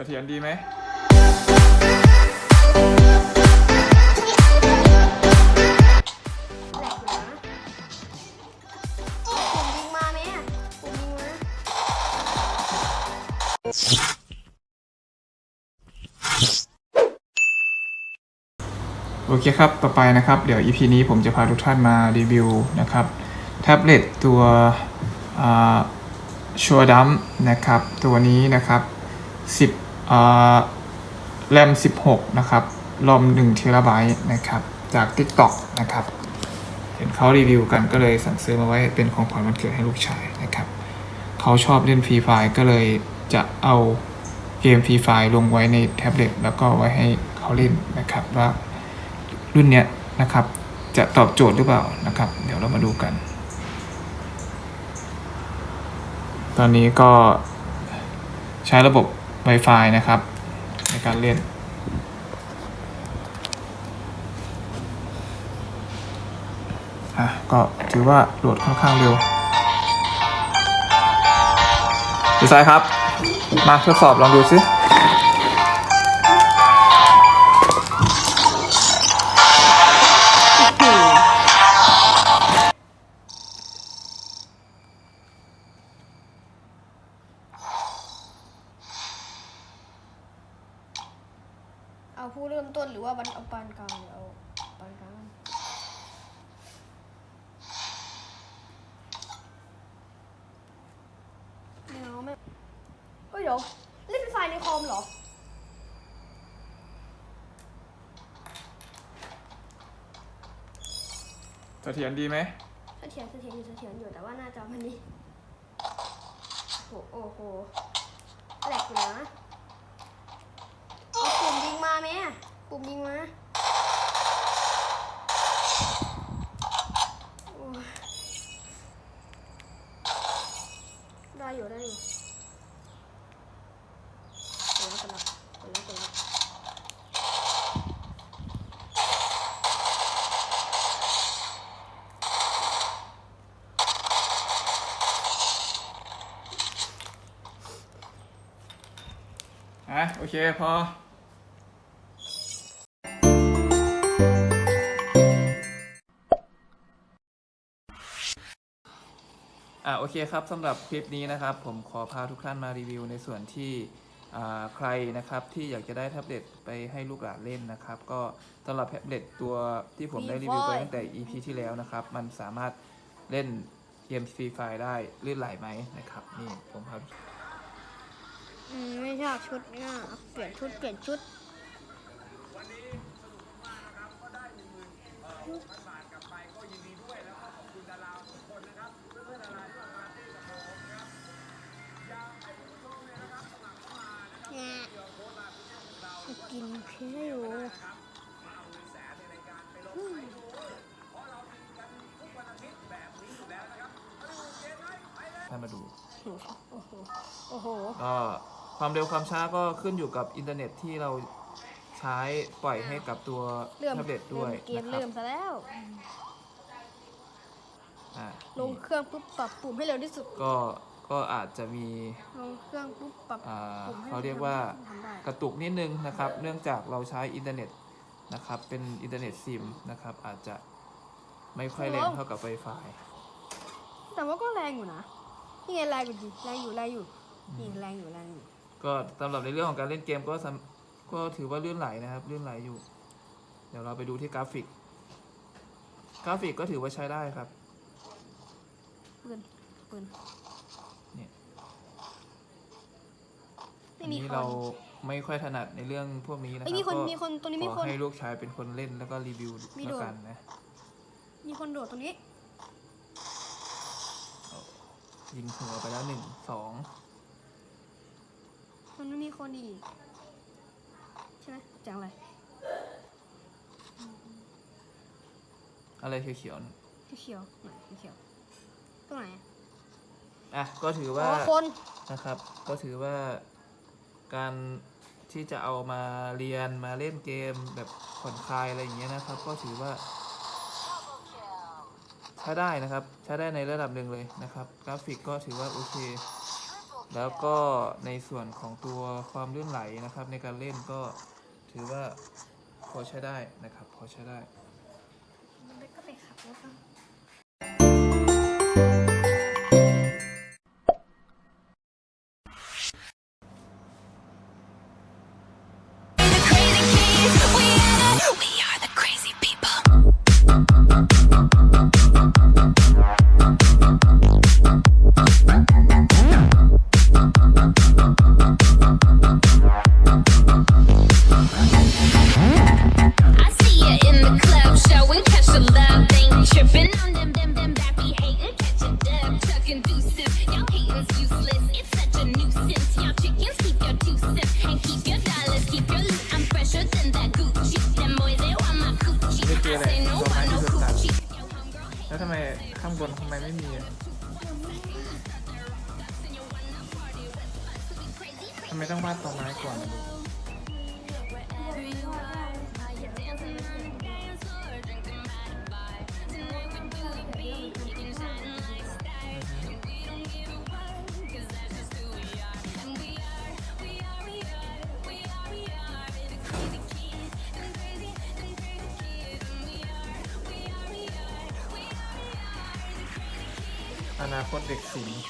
เสถียรดีไหมผมยิงมาไหมผมยิงมาโอเคครับ ต่อไปนะครับ เดี๋ยว EP นี้ผมจะพาทุกท่านมารีวิวนะครับ แท็บเล็ตตัวชัวดัมนะครับ ตัวนี้นะครับ 10 แรม 16 นะครับรอม1เทราไบต์นะครับ จาก TikTok นะครับ เห็นเขารีวิวกันก็เลยสั่งซื้อมาไว้เป็นของขวัญวันเกิดให้ลูกชายนะครับ เขาชอบเล่นฟรีไฟก็เลยจะเอาเกมฟรีไฟลงไว้ในแท็บเล็ตแล้วก็ไว้ให้เขาเล่นนะครับว่ารุ่นเนี้ยนะครับจะตอบโจทย์หรือเปล่านะครับ เดี๋ยวเรามาดูกัน ตอนนี้ก็ใช้ระบบ Wi-Fi นะครับ ในการเล่นก็ถือว่าโหลดค่อนข้างเร็วดีไซน์ครับ มาทดสอบลองดูซิ เอาผู้เริ่มต้นหรือว่าบันเอาปานกลางหรือเอาปานกลางไม่เอาไม่เฮ้ยเดี๋ยวเล่นเป็นไฟล์ในคอมเหรอเสถียรดีไหมเสถียรเสถียรอยู่เสถียรอยู่แต่ว่าหน้าจอมันนี่โอ้โหโอ้โหแหลกอยู่นะเอาปุ่มยิงมาไหมอะ ปุ่มยิงมาได้อยู่ได้อยู่เสร็จแล้วเสร็จแล้วเสร็จแล้วเสร็จแล้วอะโอเคพอ อะโอเคครับสำหรับคลิปนี้นะครับ ผมขอพาทุกท่านมารีวิวในส่วนที่อ่าใครนะครับที่อยากจะได้แท็บเล็ตไปให้ลูกหลานเล่นนะครับ ก็สำหรับแท็บเล็ตตัวที่ผมได้รีวิวไปตั้งแต่ EP ที่แล้วนะครับ มันสามารถเล่นเกมฟรีไฟได้ลื่นไหลไหมนะครับ นี่ผมพาอืมไม่ชอบชุดเนี่ยเปลี่ยนชุดเปลี่ยนชุดเนี่ย กินเค้กอยู่อืมท่านมาดู โอ้โหโอ้โหก็ความเร็วความช้าก็ขึ้นอยู่กับอินเทอร์เน็ตที่เราใช้ปล่อยให้กับตัวเริ่มแท็บเล็ตด้วยเกมนะครับเริ่มซะแล้ว อ่าลงเครื่องปุ๊บปรับปุ่มให้เร็วที่สุด ก็ ก็อาจจะมีลงเครื่องปุ๊บปรับอ่าปุ่มให้เขาเรียกว่าทำได้กระตุกนิดนึงนะครับ เนื่องจากเราใช้อินเทอร์เน็ตนะครับ เป็นอินเทอร์เน็ตซิมนะครับ อาจจะไม่ค่อยแรงเท่ากับ Wi-Fi แต่ว่าก็แรงอยู่นะนี่ไงแรงอยู่ดิแรงอยู่แรงอยู่นี่แรงอยู่แรงอยู่ก็สำหรับในเรื่องของการเล่นเกมก็สำก็ถือว่าลื่นไหลนะครับลื่นไหลอยู่ เดี๋ยวเราไปดูที่กราฟิก กราฟิกก็ถือว่าใช้ได้ครับ ปืนปืน เนี่ย ไม่อันมีนี้คเราน ไม่ค่อยถนัดในเรื่องพวกนี้นะคเอ้รัยมีคนก็มีคนตรงนี้มีขคอนให้ลูกชายเป็นคนเล่นแล้วก็รีวิวมีแล้วโดดกันนะมีคนโดดตรงนี้ ยิงหัวไปแล้วหนึ่งสองมันไม่มีคนอีก ใช่ไหมจังอะไรอะไรเขียวๆนะเขียวๆไหนเขียวตรงไหนอะอะก็ถืออ๋ว่าอคน นะครับ ก็ถือว่า การที่จะเอามาเรียนมาเล่นเกมแบบผ่อนคลายอะไรอย่างเงี้ยนะครับ ก็ถือว่าใช้ได้นะครับใช้ได้ในระดับหนึ่งเลยนะครับ กราฟิกก็ถือว่าโอเค แล้วก็ในส่วนของตัวความลื่นไหลนะครับ ในการเล่นก็ถือว่าพอใช้ได้นะครับ พอใช้ได้แล้วก็ไปขับแล้วก็ We useless. It's such a nuisance. Y'all chickens keep your two cents and keep your dollars, keep your loot. I'm fresher than that Gucci. Them boys they want my coochie. I say no one no coochie. Yo, homegirl, แล้วทำไมข้างบนทำไมไม่มีอะทำไมต้องวาดตรงไม้ก่อน อนาคตเด็กสิงห์